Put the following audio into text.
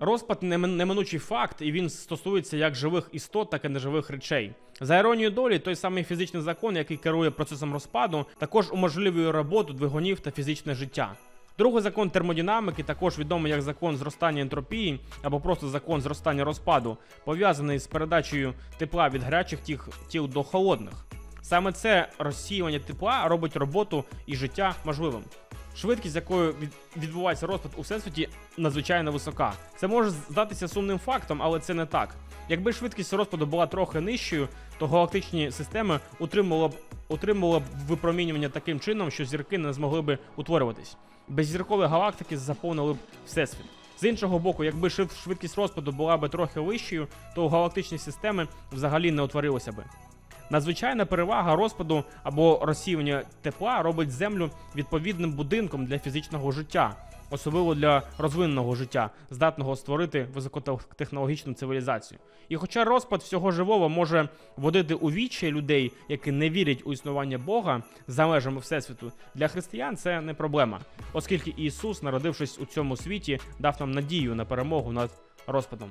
Розпад неминучий факт, і він стосується як живих істот, так і неживих речей. За іронією долі, той самий фізичний закон, який керує процесом розпаду, також уможливлює роботу двигунів та фізичне життя. Другий закон термодинаміки, також відомий як закон зростання ентропії або просто закон зростання розпаду, пов'язаний з передачею тепла від гарячих тіл до холодних. Саме це розсіювання тепла робить роботу і життя можливим. Швидкість, якою відбувається розпад у всесвіті, надзвичайно висока. Це може здатися сумним фактом, але це не так. Якби швидкість розпаду була трохи нижчою, то галактичні системи утримували б, утримували б випромінювання таким чином, що зірки не змогли би утворюватись. Беззіркові галактики заповнили б всесвіт. З іншого боку, якби швид- швидкість розпаду була б трохи вищою, то у галактичні системи взагалі не утворилися би. Надзвичайна перевага розпаду або розсіювання тепла робить землю відповідним будинком для фізичного життя, особливо для розвиненого життя, здатного створити високотехнологічну цивілізацію. І хоча розпад всього живого може водити у вічі людей, які не вірять у існування Бога за межами всесвіту, для християн це не проблема, оскільки Ісус, народившись у цьому світі, дав нам надію на перемогу над розпадом.